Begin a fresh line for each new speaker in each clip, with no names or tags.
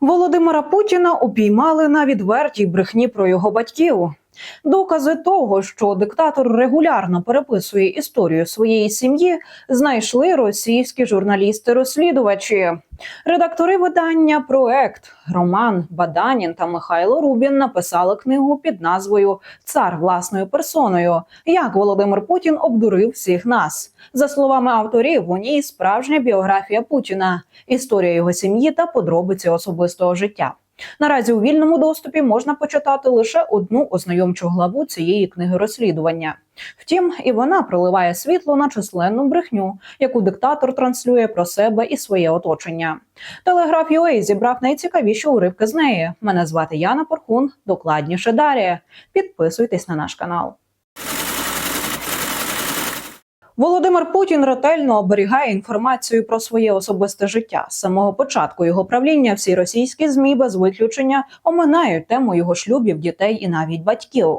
Володимира Путіна упіймали на відвертій брехні про його батьків. Докази того, що диктатор регулярно переписує історію своєї сім'ї, знайшли російські журналісти-розслідувачі. Редактори видання Проект Роман Баданін та Михайло Рубін написали книгу під назвою Цар власною персоною. Як Володимир Путін обдурив всіх нас. За словами авторів, у ній справжня біографія Путіна, історія його сім'ї та подробиці особистого життя. Наразі у вільному доступі можна почитати лише одну ознайомчу главу цієї книги розслідування. Втім, і вона проливає світло на численну брехню, яку диктатор транслює про себе і своє оточення. Телеграф UA зібрав найцікавіші уривки з неї. Мене звати Яна Порхун. Докладніше далі. Підписуйтесь на наш канал. Володимир Путін ретельно оберігає інформацію про своє особисте життя. З самого початку його правління всі російські змі без виключення оминають тему його шлюбів, дітей і навіть батьків.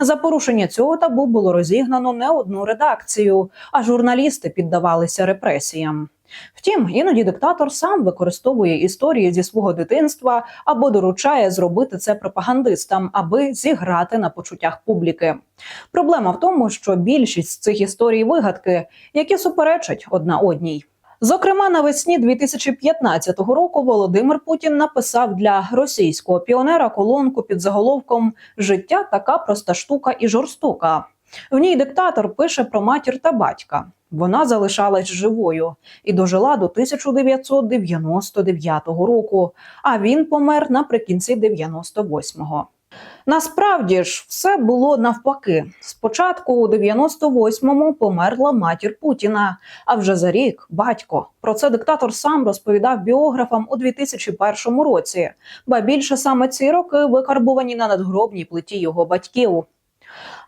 За порушення цього табу було розігнано не одну редакцію, а журналісти піддавалися репресіям. Втім, іноді диктатор сам використовує історії зі свого дитинства або доручає зробити це пропагандистам, аби зіграти на почуттях публіки. Проблема в тому, що більшість з цих історій вигадки, які суперечать одна одній. Зокрема, навесні 2015 року Володимир Путін написав для російського піонера колонку під заголовком Життя така проста штука і жорстока. В ній диктатор пише про матір та батька. Вона залишалась живою і дожила до 1999 року. А він помер наприкінці 98-го. Насправді ж все було навпаки. Спочатку у 98-му померла матір Путіна, а вже за рік батько. Про це диктатор сам розповідав біографам у 2001 році. Ба більше саме ці роки викарбувані на надгробній плиті його батьків.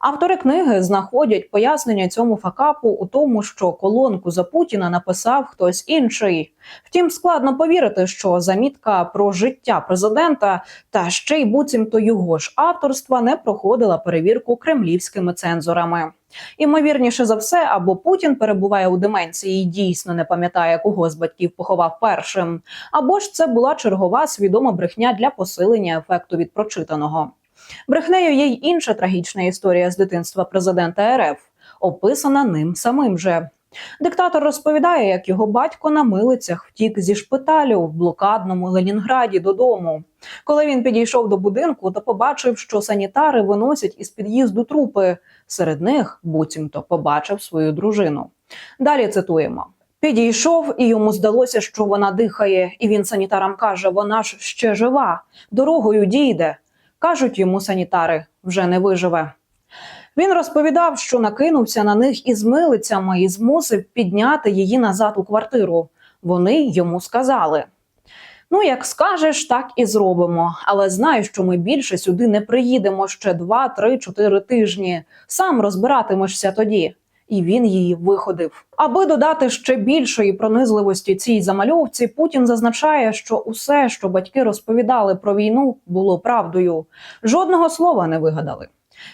Автори книги знаходять пояснення цьому факапу у тому, що колонку за Путіна написав хтось інший. Втім, складно повірити, що замітка про життя президента та ще й буцімто його ж авторства не проходила перевірку кремлівськими цензорами. Імовірніше за все, або Путін перебуває у деменції і дійсно не пам'ятає, кого з батьків поховав першим, або ж це була чергова свідома брехня для посилення ефекту від прочитаного. Брехнею є й інша трагічна історія з дитинства президента РФ, описана ним самим же. Диктатор розповідає, як його батько на милицях втік зі шпиталю в блокадному Ленінграді додому. Коли він підійшов до будинку, то побачив, що санітари виносять із під'їзду трупи. Серед них буцімто побачив свою дружину. Далі цитуємо. Підійшов, і йому здалося, що вона дихає, і він санітарам каже: вона ж ще жива, дорогою дійде. Кажуть йому санітари, вже не виживе. Він розповідав, що накинувся на них із милицями і змусив підняти її назад у квартиру. Вони йому сказали: Ну, як скажеш, так і зробимо. Але знай, що ми більше сюди не приїдемо ще два, три, чотири тижні. Сам розбиратимешся тоді. І він її виходив. Аби додати ще більшої пронизливості цій замальовці, Путін зазначає, що усе, що батьки розповідали про війну, було правдою. Жодного слова не вигадали.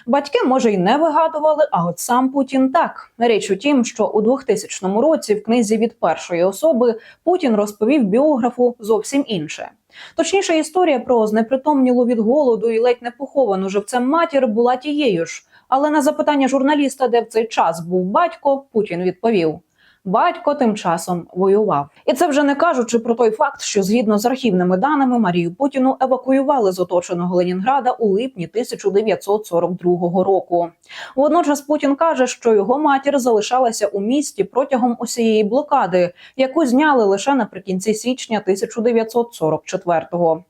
Батьки, може, й не вигадували, а от сам Путін так. Річ у тім, що у 2000 році в книзі від першої особи Путін розповів біографу зовсім інше. Точніше, історія про знепритомнілу від голоду і ледь не поховану живцем матір була тією ж. Але на запитання журналіста, де в цей час був батько, Путін відповів: батько тим часом воював. І це вже не кажучи про той факт, що згідно з архівними даними Марію Путіну евакуювали з оточеного Ленінграда у липні 1942 року. Водночас Путін каже, що його матір залишалася у місті протягом усієї блокади, яку зняли лише наприкінці січня 1944-го.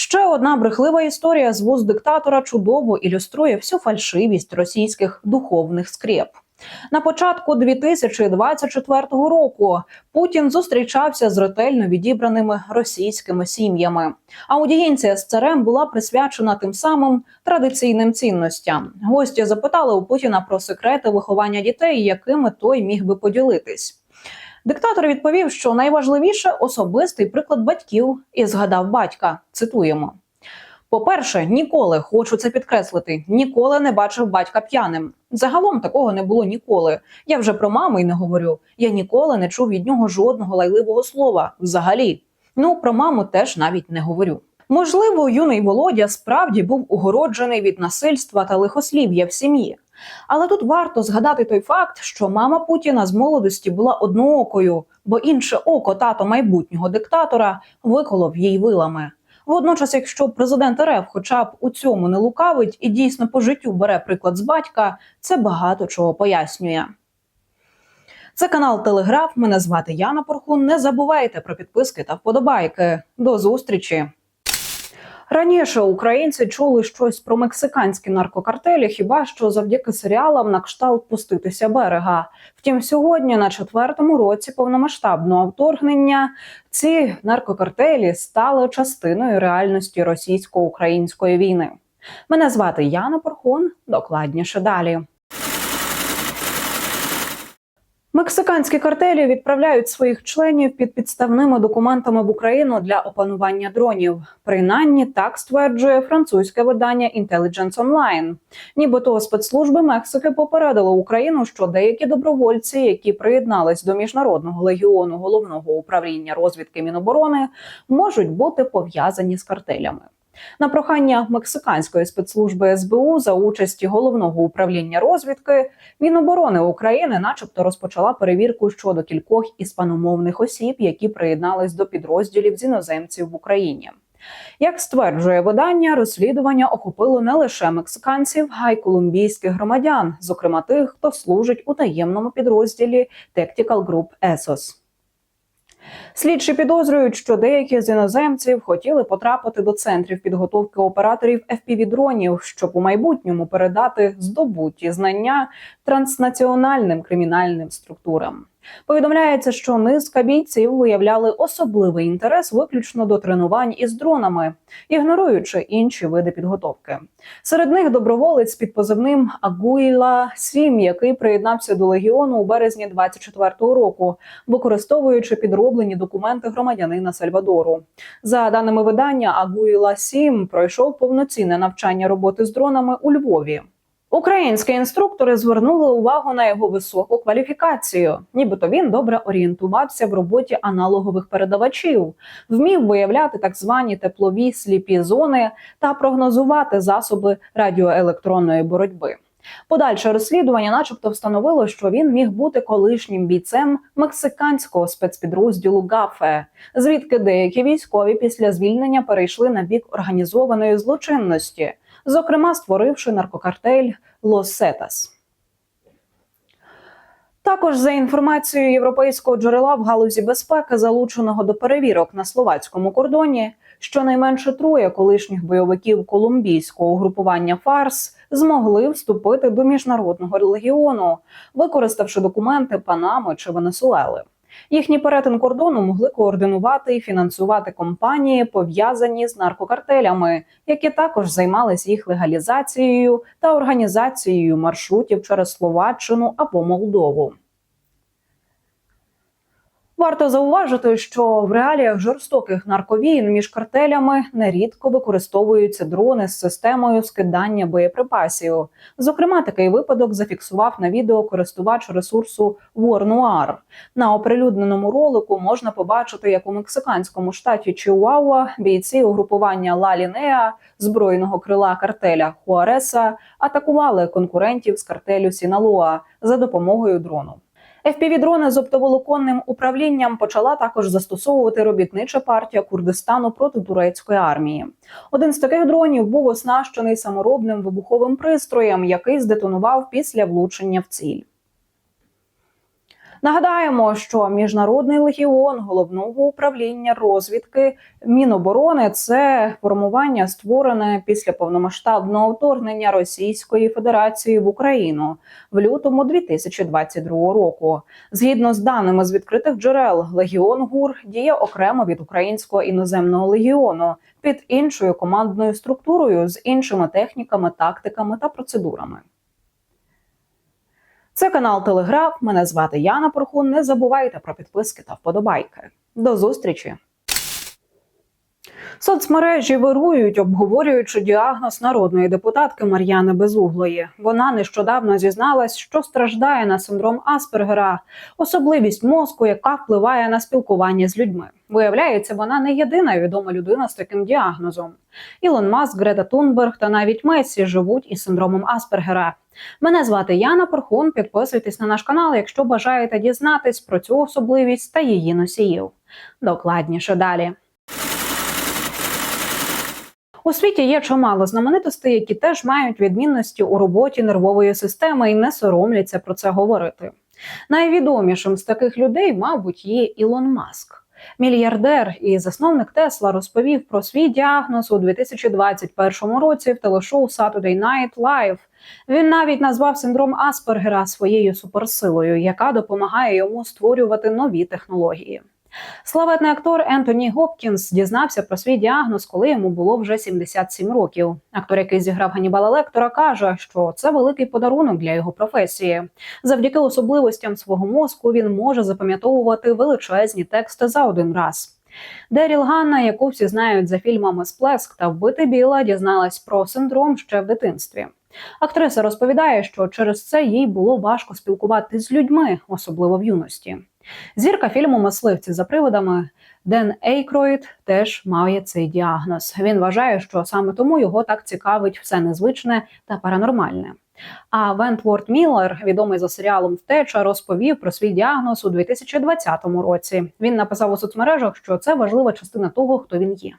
Ще одна брехлива історія з вуз диктатора чудово ілюструє всю фальшивість російських духовних скреп. На початку 2024 року Путін зустрічався з ретельно відібраними російськими сім'ями. Аудієнція з царем була присвячена тим самим традиційним цінностям. Гості запитали у Путіна про секрети виховання дітей, якими той міг би поділитись. Диктатор відповів, що найважливіше особистий приклад батьків, і згадав батька. Цитуємо. По-перше, ніколи хочу це підкреслити. Ніколи не бачив батька п'яним. Загалом такого не було ніколи. Я вже про маму й не говорю. Я ніколи не чув від нього жодного лайливого слова. Взагалі, Ну про маму теж навіть не говорю. Можливо, юний Володя справді був огороджений від насильства та лихослів'я в сім'ї. Але тут варто згадати той факт, що мама Путіна з молодості була одноокою, бо інше око тато майбутнього диктатора виколов їй вилами. Водночас, якщо президент РФ хоча б у цьому не лукавить і дійсно по життю бере приклад з батька, це багато чого пояснює. Це канал Телеграф. Мене звати Яна Порхун. Не забувайте про підписки та вподобайки. До зустрічі! Раніше українці чули щось про мексиканські наркокартелі, хіба що завдяки серіалам на кшталт пуститися берега. Втім, сьогодні, на четвертому році повномасштабного вторгнення, ці наркокартелі стали частиною реальності російсько-української війни. Мене звати Яна Порхун. Докладніше далі. Мексиканські картелі відправляють своїх членів під підставними документами в Україну для опанування дронів. Принаймні так стверджує французьке видання Intelligence Online. Нібито спецслужби Мексики попередили Україну, що деякі добровольці, які приєднались до міжнародного легіону головного управління розвідки Міноборони, можуть бути пов'язані з картелями. На прохання мексиканської спецслужби СБУ за участі головного управління розвідки Міноборони України, начебто, розпочала перевірку щодо кількох іспаномовних осіб, які приєднались до підрозділів з іноземців в Україні. Як стверджує видання, розслідування охопило не лише мексиканців, а й колумбійських громадян, зокрема тих, хто служить у таємному підрозділі Tactical Group ESOS. Слідчі підозрюють, що деякі з іноземців хотіли потрапити до центрів підготовки операторів FPV-дронів, щоб у майбутньому передати здобуті знання транснаціональним кримінальним структурам. Повідомляється, що низка бійців виявляли особливий інтерес виключно до тренувань із дронами, ігноруючи інші види підготовки. Серед них доброволець під позивним Агуїла Сім, який приєднався до легіону у березні 24-го року, використовуючи підроблені документи громадянина Сальвадору. За даними видання, Агуїла Сім пройшов повноцінне навчання роботи з дронами у Львові. Українські інструктори звернули увагу на його високу кваліфікацію, нібито він добре орієнтувався в роботі аналогових передавачів, вмів виявляти так звані теплові сліпі зони та прогнозувати засоби радіоелектронної боротьби. Подальше розслідування, начебто, встановило, що він міг бути колишнім бійцем мексиканського спецпідрозділу ГАФЕ, звідки деякі військові після звільнення перейшли на бік організованої злочинності зокрема створивши наркокартель Лос Сетас. Також за інформацією європейського джерела в галузі безпеки, залученого до перевірок на словацькому кордоні, щонайменше троє колишніх бойовиків колумбійського угрупування Фарс змогли вступити до міжнародного легіону, використавши документи Панами чи Венесуели. Їхній перетин кордону могли координувати і фінансувати компанії, пов'язані з наркокартелями, які також займалися їх легалізацією та організацією маршрутів через Словаччину або Молдову. Варто зауважити, що в реаліях жорстоких нарковійн між картелями нерідко використовуються дрони з системою скидання боєприпасів. Зокрема, такий випадок зафіксував на відео користувач ресурсу War На оприлюдненому ролику можна побачити, як у мексиканському штаті Чиуауа бійці угрупування Ла Лінеа збройного крила картеля Хуареса атакували конкурентів з картелю Сіналоа за допомогою дрону. FPV-дрони з оптоволоконним управлінням почала також застосовувати робітнича партія Курдистану проти турецької армії. Один з таких дронів був оснащений саморобним вибуховим пристроєм, який здетонував після влучення в ціль. Нагадаємо, що міжнародний легіон головного управління розвідки Міноборони це формування, створене після повномасштабного вторгнення Російської Федерації в Україну в лютому 2022 року. Згідно з даними з відкритих джерел, легіон ГУР діє окремо від українського іноземного легіону під іншою командною структурою з іншими техніками, тактиками та процедурами. Це канал Телеграф. Мене звати Яна Порхун. Не забувайте про підписки та вподобайки. До зустрічі. Соцмережі вирують, обговорюючи діагноз народної депутатки Мар'яни Безуглої. Вона нещодавно зізналась, що страждає на синдром Аспергера, особливість мозку, яка впливає на спілкування з людьми. Виявляється, вона не єдина відома людина з таким діагнозом. Ілон Маск, Грета Тунберг та навіть Месі живуть із синдромом Аспергера. Мене звати Яна Порхун. Підписуйтесь на наш канал, якщо бажаєте дізнатись про цю особливість та її носіїв. Докладніше далі. У світі є чимало знаменитостей, які теж мають відмінності у роботі нервової системи і не соромляться про це говорити. Найвідомішим з таких людей, мабуть, є Ілон Маск. Мільярдер і засновник Тесла розповів про свій діагноз у 2021 році в телешоу Saturday Night Live. Він навіть назвав синдром Аспергера своєю суперсилою, яка допомагає йому створювати нові технології. Славетний актор Ентоні Гопкінс дізнався про свій діагноз, коли йому було вже 77 років. Актор, який зіграв Ганібала Лектора, каже, що це великий подарунок для його професії. Завдяки особливостям свого мозку він може запам'ятовувати величезні тексти за один раз. Деріл Ганна, яку всі знають за фільмами Сплеск та Вбити Біла, дізналась про синдром ще в дитинстві. Актриса розповідає, що через це їй було важко спілкуватися з людьми, особливо в юності. Зірка фільму Мисливці за приводами Ден Ейкроїд теж має цей діагноз. Він вважає, що саме тому його так цікавить все незвичне та паранормальне. А Вентворд Міллер, відомий за серіалом Втеча, розповів про свій діагноз у 2020 році. Він написав у соцмережах, що це важлива частина того, хто він є.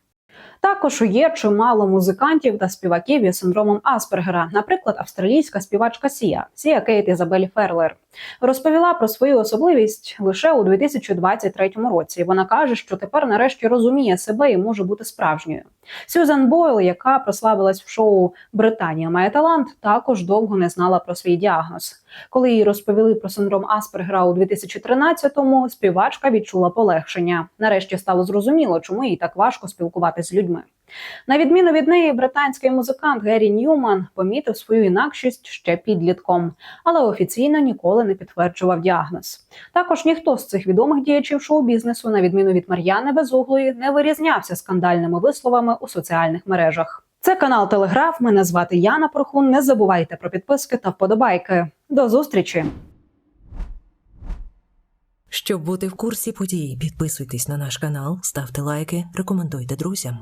Також є чимало музикантів та співаків із синдромом Аспергера, наприклад, австралійська співачка Сія Сія Кейт Ізабель Ферлер розповіла про свою особливість лише у 2023 році. Вона каже, що тепер нарешті розуміє себе і може бути справжньою. Сюзан Бойл, яка прославилась в шоу Британія має талант, також довго не знала про свій діагноз. Коли їй розповіли про синдром Аспергера у 2013-му, співачка відчула полегшення. Нарешті стало зрозуміло, чому їй так важко спілкуватися з людьми. На відміну від неї, британський музикант Геррі Ньюман помітив свою інакшість ще підлітком, але офіційно ніколи не підтверджував діагноз. Також ніхто з цих відомих діячів шоу-бізнесу, на відміну від Мар'яни Безуглої, не вирізнявся скандальними висловами у соціальних мережах. Це канал Телеграф. Мене звати Яна Прохун. Не забувайте про підписки та вподобайки. До зустрічі!
Щоб бути в курсі подій, підписуйтесь на наш канал, ставте лайки, рекомендуйте друзям.